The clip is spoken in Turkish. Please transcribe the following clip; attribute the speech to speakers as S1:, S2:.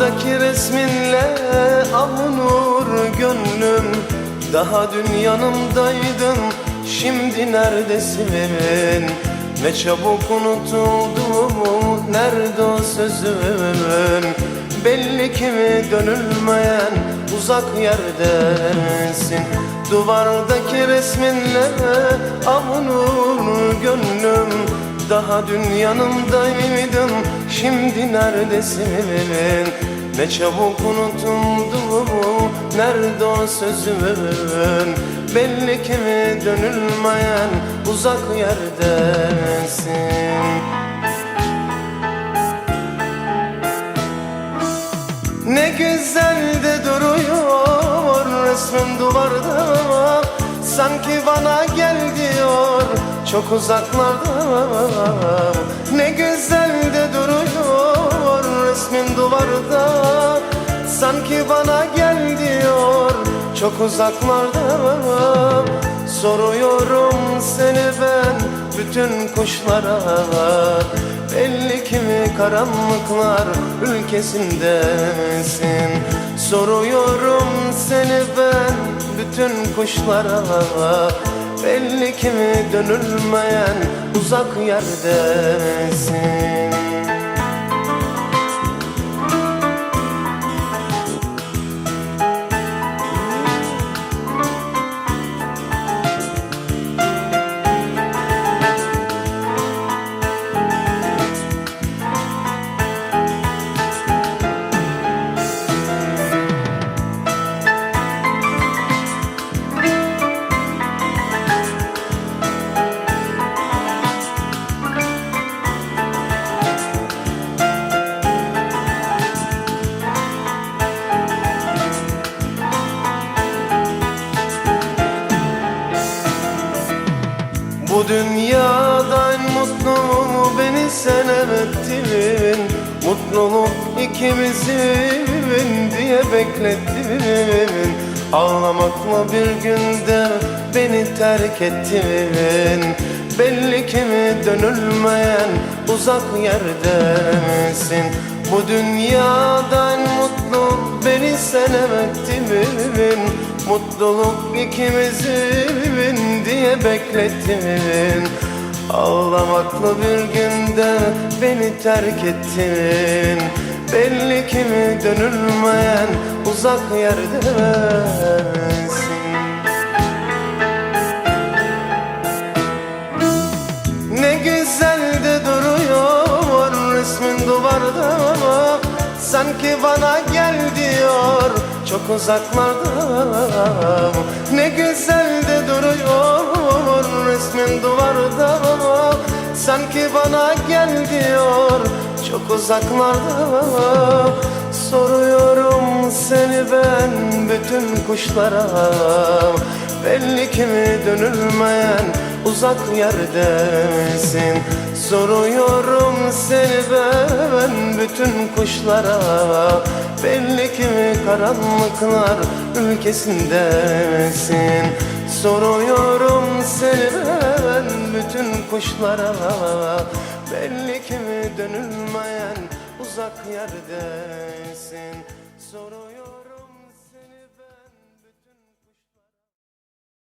S1: Duvardaki resminle avunur gönlüm. Daha dün yanımdaydın şimdi neredesin? Ne çabuk unutuldu nerede o sözün Belli ki dönülmeyen uzak yerdesin. Duvardaki resminle avunur gönlüm Daha dün yanımdaydın şimdi neredesin? Ne çabuk unutuldu nerede o sözün Belli ki dönülmeyen uzak yerdesin? Ne güzel de duruyor resmin duvarda Sanki bana gel diyor. Çok uzaklarda Ne güzel de duruyor resmin duvarda. Sanki bana gel diyor. Çok uzaklarda Soruyorum seni ben bütün kuşlara. Belli ki karanlıklar ülkesindesin Soruyorum seni ben bütün kuşlara. Belli ki dönülmeyen uzak yerdesin Bu dünyada en mutlu beni sen ettin Mutluluk ikimizin diye beklettin. Ağlamakla bir günde beni terk ettin. Belli ki dönülmeyen uzak yerdesin? Bu dünyada en mutlu beni sen ettin Mutluluk ikimizin diye beklettin. Ağlamakla bir günde beni terk ettin. Belli ki dönülmeyen uzak yerdesin Sanki bana gel diyor. Çok uzaklarda Ne güzel de duruyor resmin duvarda. Sanki bana gel diyor. Çok uzaklarda Soruyorum seni ben bütün kuşlara. Belli ki dönülmeyen uzak yerdesin? Soruyorum seni ben bütün kuşlara Belli ki karanlıklar ülkesindesin. Soruyorum seni ben bütün kuşlara Belli ki dönülmeyen uzak yerdesin. Soruyorum